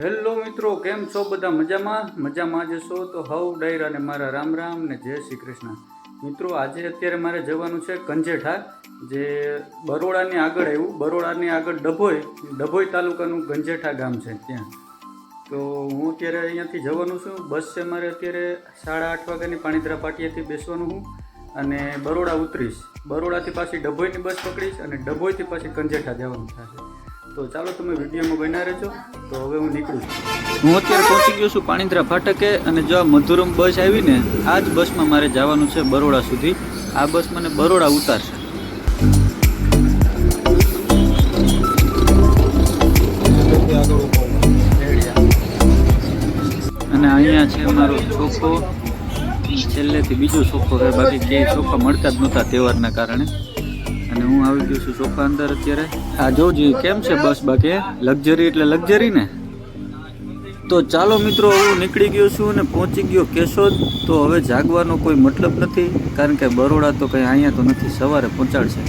Hello મિત્રો, કેમ છો બધા? મજામાં? મજામાં જ છો? તો હવ ડાયરા ને મારા રામ રામ ને જય શ્રી કૃષ્ણ. મિત્રો, આજે અત્યારે મારે જવાનું છે કંજેઠા, જે બરોડાની આગળ આવ્યું. બરોડાની આગળ ડભોઈ ડભોઈ તાલુકાનું ગંજેઠા ગામ છે ત્યાં. તો હું અત્યારે અહીંયાથી જવાનું છું. બસ છે મારે અત્યારે સાડા આઠ વાગ્યાની પાણીદ્રા પાટિયાથી બેસવાનું હું અને બરોડા ઉતરીશ. બરોડાથી પાછી ડભોઈની બસ પકડીશ અને ડભોઈથી પાછી કંજેઠા જવાનું થશે. તો ચાલો તમે વિડીયોમાં બન્યા રહેજો. તો હવે હું નીકળું હું અત્યારે પહોંચી ગયો છું પાણીંદ્રા ફાટકે અને જો આ મધુરમ બસ આવીને આ જ બસમાં મારે જવાનું છે બરોડા સુધી. આ બસ મને બરોડા ઉતારશે. અને અહીંયા છે મારો ચોખ્ખો. છેલ્લેથી બીજો ચોખ્ખો બાકી ક્યાંય ચોખ્ખા મળતા જ નહોતા તહેવારના કારણે. અને હું આવી ગયો છું સોફા અંદર અત્યારે. આ જોજી કેમ છે બસ બાકી? લક્ઝરી એટલે લક્ઝરી ને? તો ચાલો મિત્રો, હું નીકળી ગયો છું અને પહોંચી ગયો કેશોદ. તો હવે જાગવાનો કોઈ મતલબ નથી, કારણ કે બરોડા તો કંઈ અહીંયા તો નથી, સવારે પહોંચાડશે.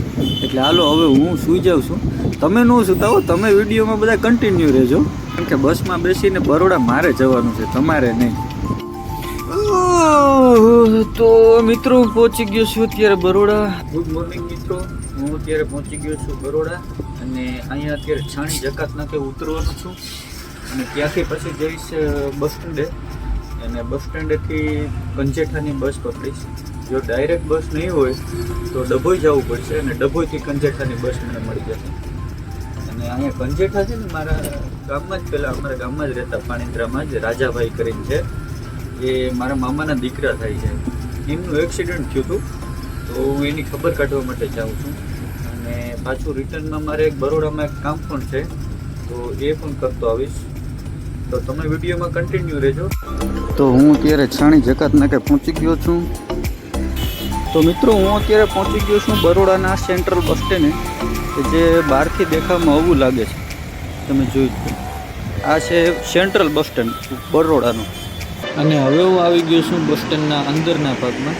એટલે હાલો, હવે હું સૂઈ જાઉં છું. તમે ન સુતાવો તમે વિડીયોમાં બધા કન્ટિન્યુ રહેજો. કારણ કે બસમાં બેસીને બરોડા મારે જવાનું છે, તમારે નહીં. તો મિત્રો પહોંચી ગયો છું અત્યારે બરોડા. ગુડ મોર્નિંગ મિત્રો. હું અત્યારે પહોંચી ગયો છું બરોડા અને અહીંયા અત્યારે છાણી જકાત નાકે ઉતરવાનું છું. અને ત્યાંથી પછી જઈશ બસ સ્ટેન્ડે. અને બસ સ્ટેન્ડેથી કંજેઠાની બસ પકડીશ. જો ડાયરેક્ટ બસ નહીં હોય, તો ડભોઈ જવું પડશે અને ડભોઈથી કંજેઠાની બસ મને મળી જશે. અને અહીંયા કંજેઠા છે ને મારા ગામમાં જ પહેલાં અમારા ગામમાં જ રહેતા પાણીન્દ્રામાં જ, રાજાભાઈ કરીને છે. એ મારા મામાના દીકરા થાય છે. એમનું એક્સિડન્ટ થયું હતું, તો હું એની ખબર કાઢવા માટે જાઉં છું. અને પાછું રિટર્નમાં મારે એક બરોડામાં એક કામ પણ છે તો એ પણ કરતો આવીશ. તો તમે વિડીયોમાં કન્ટિન્યુ રહેજો. તો હું અત્યારે છાણી જકાત નાકે પહોંચી ગયો છું. તો મિત્રો હું અત્યારે પહોંચી ગયો છું બરોડાના સેન્ટ્રલ બસ સ્ટેન્ડે કે જે બહારથી દેખાવામાં આવું લાગે છે. તમે જોયું જ. આ છે સેન્ટ્રલ બસ સ્ટેન્ડ બરોડાનું. અને હવે હું આવી ગયો છું બસ સ્ટેન્ડના અંદરના ભાગમાં.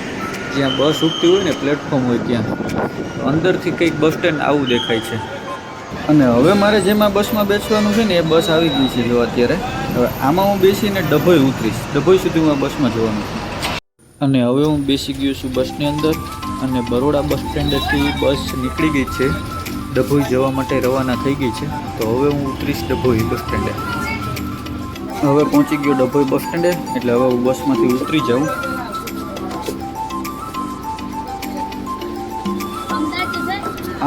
જ્યાં બસ ઉગતી હોય ને પ્લેટફોર્મ હોય ત્યાં. અંદરથી કંઈક બસ સ્ટેન્ડ આવું દેખાય છે. અને હવે મારે જેમાં બસમાં બેસવાનું છે ને, એ બસ આવી ગઈ છે જો અત્યારે. હવે આમાં હું બેસીને ડભોઈ ઉતરીશ. ડભોઈ સુધી હું બસમાં જવાનું છું. અને હવે હું બેસી ગયો છું બસની અંદર અને બરોડા બસ સ્ટેન્ડથી બસ નીકળી ગઈ છે. ડભોઈ જવા માટે રવાના થઈ ગઈ છે. તો હવે હું ઉતરીશ ડભોઈ બસ સ્ટેન્ડે. હવે પહોંચી ગયો ડભોઈ બસ સ્ટેન્ડે. એટલે હવે હું બસમાંથી ઉતરી જાઉં.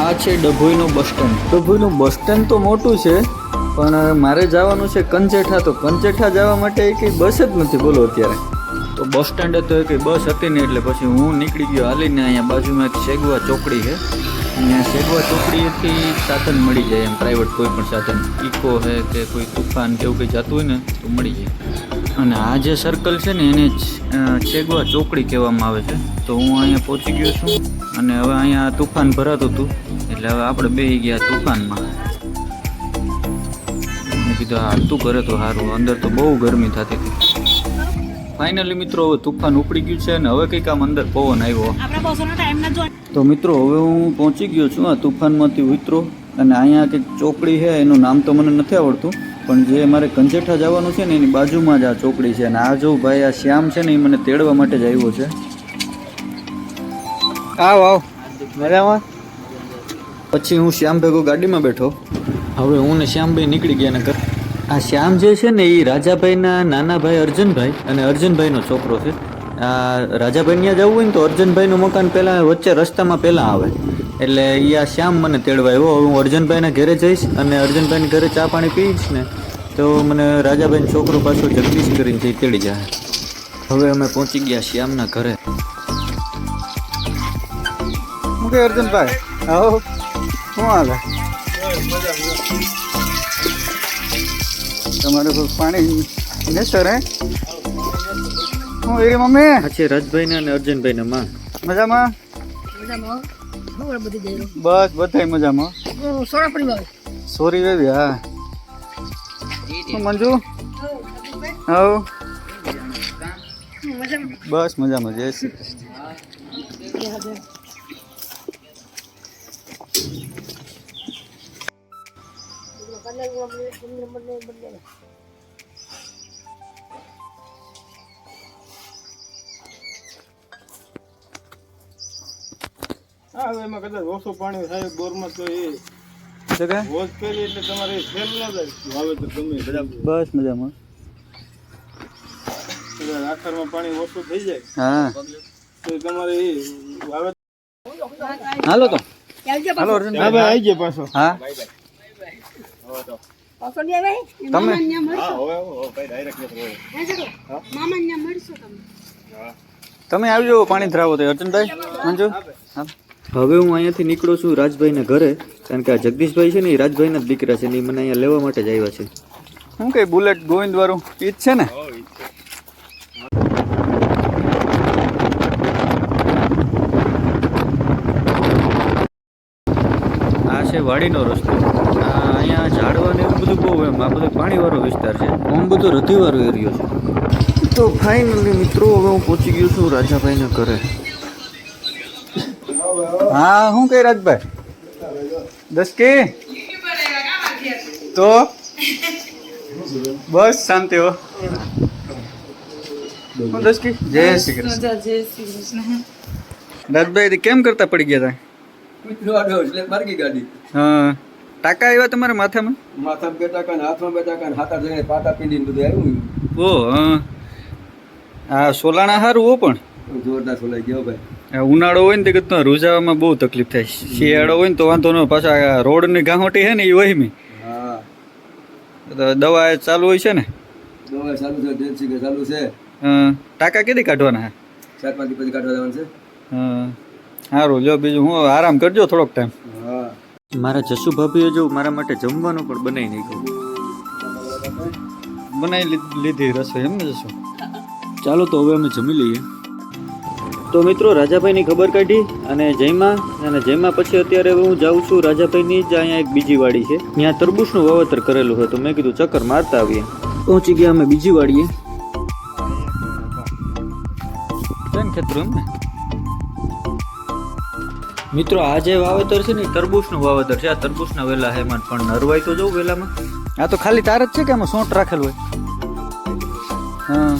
આ છે ડભોઈનું બસ સ્ટેન્ડ. ડભોઈનું બસ સ્ટેન્ડ તો મોટું છે, પણ મારે જવાનું છે કંચેઠા તો કંચેઠા જવા માટે એક બસ જ નથી, બોલો અત્યારે. તો બસ સ્ટેન્ડે તો એક બસ હતી નહીં, એટલે પછી હું નીકળી ગયો હાલીને અહીંયા બાજુમાં એક શેગવા ચોકડી છે. અહીંયા સેગવા ચોકડીએથી સાધન મળી જાય એમ પ્રાઇવેટ કોઈ પણ સાધન. ઇકો છે કે કોઈ તુફાન કે એવું કંઈ જતું હોય ને, તો મળી જાય. અને આ જે સર્કલ છે ને, એને શેગવા ચોકડી કહેવામાં આવે છે. તો હું અહીંયા પહોંચી ગયો છું, અને હવે અહીંયા તુફાન ભરાતું હતું. એટલે હવે આપણે બે ગયા તુફાનમાં. મેં કીધું હાલતું કરે તો સારું અંદર તો બહુ ગરમી થતી હતી. ફાઇનલી મિત્રો હવે તુફાન ઉપડી ગયું છે અને હવે કંઈક આમ અંદર પવન આવ્યો. તો મિત્રો હવે હું પહોંચી ગયો છું આ તુફાનમાંથી ઉતરો. અને અહીંયા કંઈક ચોકડી છે એનું નામ તો મને નથી આવડતું પણ જે મારે કંજેઠા જવાનું છે ને એની બાજુમાં જ આ ચોકડી છે. અને આ જો ભાઈ આ શ્યામ છે ને એ મને તેડવા માટે જ આવ્યો છે. આવ આવ. મજામાં? પછી હું શ્યામ ભેગો ગાડીમાં બેઠો. હવે હું ને શ્યામભાઈ નીકળી ગયા નગર. આ શ્યામ જે છે ને એ રાજાભાઈના નાના ભાઈ અર્જુનભાઈ અને અર્જુનભાઈનો છોકરો છે. આ રાજાભાઈ ત્યાં જવું હોય ને તો અર્જુનભાઈનું મકાન પહેલાં વચ્ચે રસ્તામાં પહેલાં આવે. એટલે એ આ શ્યામ મને તેડવા આવ્યો. હું અર્જુનભાઈના ઘરે જઈશ અને અર્જુનભાઈના ઘરે ચા પાણી પીઈશ ને તો મને રાજાભાઈનો છોકરો પાછો જગદીશ કરીને જઈ તેડી જાય. હવે અમે પહોંચી ગયા શ્યામના ઘરે. અર્જુનભાઈ? આવો. શું હાલે? તમારે કોઈ પાણી નેસર હે હું એરી મમ્મી? આ રજભાઈ ને અને અર્જુનભાઈના માં. મજામાં? બસ બધાય મજામાં. સોળા પડી આવે સોરી બેબી હા. શું મંજુ? હવ. બસ મજામાં જય શ્રી કૃષ્ણ. હા હવે એમાં કદાચ ઓછું પાણી થાય બોરમાં તો એ તમારે ફેલ ન જાય. ગમે બસ મજામાં. કદાચ પાણી ઓછું થઈ જાય તો તમારે વાવેતર હાલો તો. હાલો અર્જુન આવી જાય પાછો. હા. તમે? મામા ને મળશો? તમે? તમે આવજો પાણી ધરાવો તો અર્જુનભાઈ મંજુ. હવે હું અહીંયાથી નીકળું છું રાજભાઈના ઘરે કારણ કે આ જગદીશભાઈ છે ને એ રાજભાઈના જ દીકરા છે ને એ મને અહીંયા લેવા માટે જ આવ્યા છે. શું કઈ બુલેટ ગોવિંદ વાળું? એ જ છે ને? આ છે વાડીનો રસ્તો. આ અહીંયા ઝાડવા ને એવું બધું બહુ એમ આ બધો પાણીવાળો વિસ્તાર છે. આમ બધો રધીવાળો એરિયો છે. તો ફાઇનલી મિત્રો હવે હું પહોંચી ગયો છું રાજાભાઈના ઘરે. હા શું કઈ રાજભાઈ? દસ કે તો? બસ શાંતિ હો. દસ કે જય શ્રી કૃષ્ણ. રાજભાઈ તે કેમ કરતા પડી ગયા તા? હા. ટાકા આવ્યા તમારા માથામાં? માથામાં બેઠા કાન હાથમાં બેઠા કાન હાથા જઈને પાટા પીંડીને બધું આવ્યું ઓ હા. સોલાણા હારું હો પણ. જોરદાર સોલાઈ ગયો ભાઈ. ઉનાળો હોય ને તે કીધું રૂજાવામાં બહુ તકલીફ થાય. શિયાળો હોય ને તો વાંધો ન પાછા રોડ રોડની ગાંઠી છે ને એ વહીમી. હા. તો દવા ચાલુ હોય છે ને? દવા ચાલુ છે ડેન્સી કે ચાલુ છે. ટાકા ટાંકા કેદી કાઢવાના? ચાર પાંચ પછી કાઢવા જવાનું છે. હા સારું જો બીજું હું આરામ કરજો થોડોક ટાઈમ. હા. મારા જસુ ભાભીએ જો મારા માટે જમવાનું પણ બનાવી નાખ્યું. બનાવી લીધી રસોઈ એમ ને જસુ? ચાલો તો હવે અમે જમી લઈએ. તો મિત્રો રાજાભાઈની ખબર કાઢી અને જયમાં અને જયમાં પછી અત્યારે હું જાઉં છું રાજાભાઈની જ અહીંયા એક બીજી વાડી છે. ત્યાં તરબૂચનું વાવેતર કરેલું હોય તો મેં કીધું ચક્કર મારતા આવીએ. પહોંચી ગયા અમે બીજી વાડીએ. કેમ ખેતરું એમ ને? મિત્રો આ જે વાવેતર છે ને તરબૂચનું વાવેતર છે. આ તરબૂચના વેલા છે એમાં પણ નરવાઈ તો જવું વેલામાં. આ તો ખાલી તાર જ છે કે આમાં સોંટ રાખેલું હોય? હા.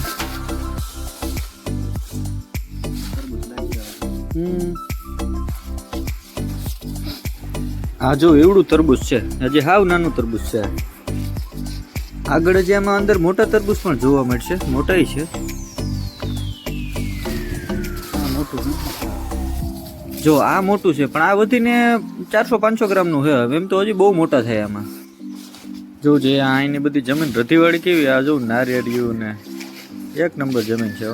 આ જો એવડું તરબૂચ છે. હજી હાવ નાનું તરબૂચ છે. આગળ જે આમાં અંદર મોટા તરબૂચ પણ જોવા મળશે. મોટાઈ છે. મોટું છે. જો આ મોટું છે પણ આ વધીને ચારસો પાંચસો ગ્રામનું છે હવે. એમ તો હજી બહુ મોટા થાય આમાં. જો જે આ અહીંની બધી જમીન રધીવાળી કેવી આ જો નારિયેળિયું ને. એક નંબર જમીન છે.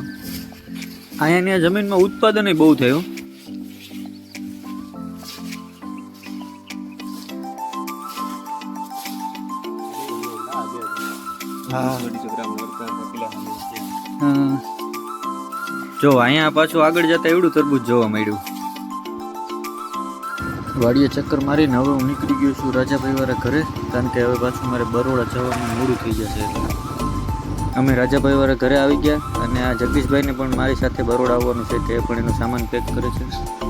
અહીંયાની આ જમીનમાં ઉત્પાદન બહુ થયું. હા. હા. જો અહીંયા પાછું આગળ જતા એવડું તરબૂજ જોવા મળ્યું. વાડીએ ચક્કર મારીને હવે હું નીકળી ગયો છું રાજાભાઈ વાળા ઘરે, કારણ કે હવે પાછું મારે બરોડા જવાનું મોડું થઈ જશે અમે રાજાભાઈ વાળા ઘરે આવી ગયા અને આ જગદીશભાઈને પણ મારી સાથે બરોડા આવવાનું છે એ પણ એનો સામાન પેક કરે છે.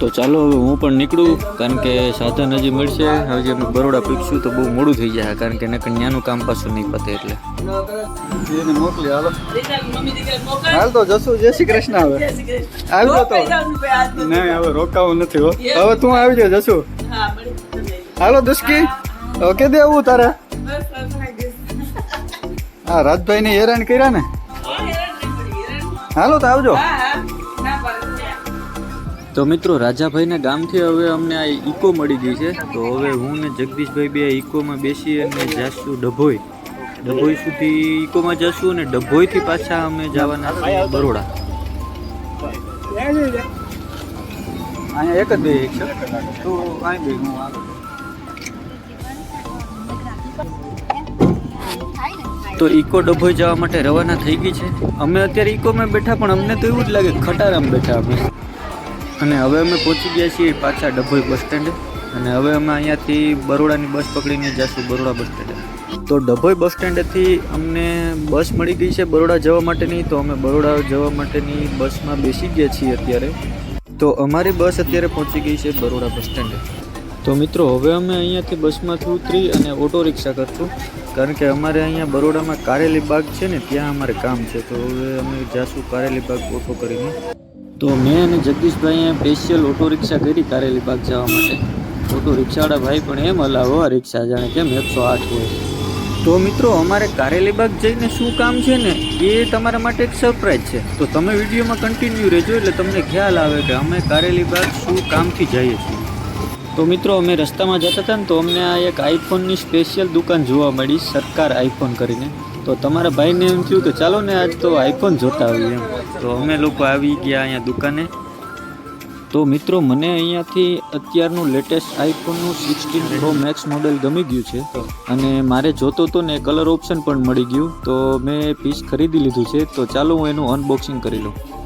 તો ચાલો હવે હું પણ નીકળું કારણ કે સાધન હજી મળશે. હજી જે બરોડા પીકશું તો બહુ મોડું થઈ જાય કારણ કે નકર ન્યાનું કામ પાછું નહીં પતે એટલે. મોકલી હાલો. હાલ તો જશું. જય શ્રી કૃષ્ણ હવે. આવજો તો નહીં હવે રોકાવું નથી હો. હવે તું આવી જા જશું. હાલો દુષ્કી. હવે કે દેવું તારે? હા રાજભાઈ ને હેરાન કર્યા ને? હાલો તો આવજો. તો મિત્રો, રાજાભાઈના ગામથી હવે અમને આ ઈકો મળી ગઈ છે. તો હવે હું ને જગદીશભાઈ બે ઈકોમાં બેસી અને જાશું ડભોઈ. ડભોઈ સુધી ઈકોમાં જશું અને ડભોઈથી પાછા અમે જવાના છીએ બરોડા. અહીંયા એક જ બે છે. તો અહીં બે હું તો ઈકો ડભોઈ જવા માટે રવાના થઈ ગઈ છે. અમે અત્યારે ઈકોમાં બેઠા, પણ અમને તો એવું જ લાગે ખટારામાં બેઠા અમે. અને હવે અમે પહોંચી ગયા છીએ પાછા ડભોઈ બસ સ્ટેન્ડ. અને હવે અમે અહીંયાથી બરોડાની બસ પકડીને જઈશું બરોડા બસ સ્ટેન્ડે. તો ડભોઈ બસ સ્ટેન્ડેથી અમને બસ મળી ગઈ છે બરોડા જવા માટેની. તો અમે બરોડા જવા માટેની બસમાં બેસી ગયા છીએ અત્યારે. તો અમારી બસ અત્યારે પહોંચી ગઈ છે બરોડા બસ સ્ટેન્ડે. તો મિત્રો, હવે અમે અહીંયાથી બસમાંથી ઉતરી અને ઓટો રિક્ષા કરશું. કારણ કે અમારે અહીંયા બરોડામાં કારેલી બાગ છે ને, ત્યાં અમારે કામ છે. તો હવે અમે જાશું કારેલી બાગ ઓટો કરીને. તો મેં અને જગદીશભાઈએ સ્પેશિયલ ઓટો રિક્ષા કરી કારેલી બાગ જવા માટે. ઓટો રિક્ષાવાળા ભાઈ પણ એમ હલાવો આ રિક્ષા જાણે કેમ એકસો આઠ હોય તો મિત્રો અમારે કારેલી બાગ જઈને શું કામ છે ને એ તમારા માટે એક સરપ્રાઈઝ છે. તો તમે વિડીયોમાં કન્ટિન્યુ રહેજો એટલે તમને ખ્યાલ આવે કે અમે કારેલી બાગ શું કામથી જઈએ છીએ. તો મિત્રો અમે રસ્તામાં જતા હતા ને તો અમને આ એક આઈફોનની સ્પેશિયલ દુકાન જોવા મળી સરકાર આઈફોન કરીને. તો તમારા ભાઈને એમ થયું કે ચાલો ને આજ તો આઈફોન જોતા આવીએ એમ. તો અમે લોકો આવી ગયા અહીંયા દુકાને. તો મિત્રો, મને અહીંયાથી અત્યારનું લેટેસ્ટ આઈફોનનું સિક્સટીન પ્રો મેક્સ મોડેલ ગમી ગયું છે. અને મારે જોતો હતો ને કલર ઓપ્શન પણ મળી ગયું. તો મેં પીસ ખરીદી લીધું છે. તો ચાલો હું એનું અનબોક્સિંગ કરી લઉં.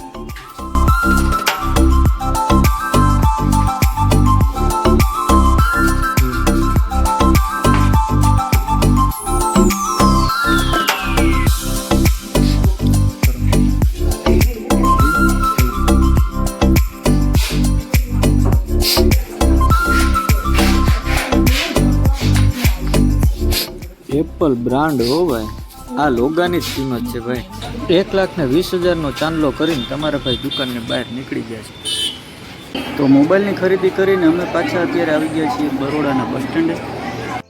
એપલ બ્રાન્ડ હો ભાઈ. આ લોગાની જ કિંમત છે ભાઈ. એક લાખ ને વીસ હજારનો ચાંદલો કરીને તમારા ભાઈ દુકાનની બહાર નીકળી ગયા છે. તો મોબાઈલની ખરીદી કરીને અમે પાછા અત્યારે આવી ગયા છીએ બરોડાના બસ સ્ટેન્ડે.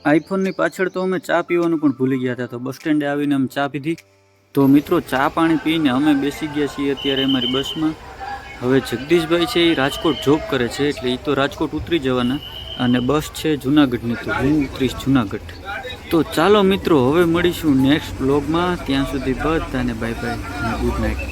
આઈફોનની પાછળ તો અમે ચા પીવાનું પણ ભૂલી ગયા હતા. તો બસ સ્ટેન્ડે આવીને અમે ચા પીધી. તો મિત્રો, ચા પાણી પીને અમે બેસી ગયા છીએ અત્યારે અમારી બસમાં. હવે જગદીશભાઈ છે એ રાજકોટ જોબ કરે છે, એટલે એ તો રાજકોટ ઉતરી જવાના. અને બસ છે જુનાગઢની. તો હું ઉતરીશ જુનાગઢ. તો ચાલો મિત્રો હવે મળીશું નેક્સ્ટ બ્લોગમાં ત્યાં સુધી બધાને બાય બાય ગુડ નાઇટ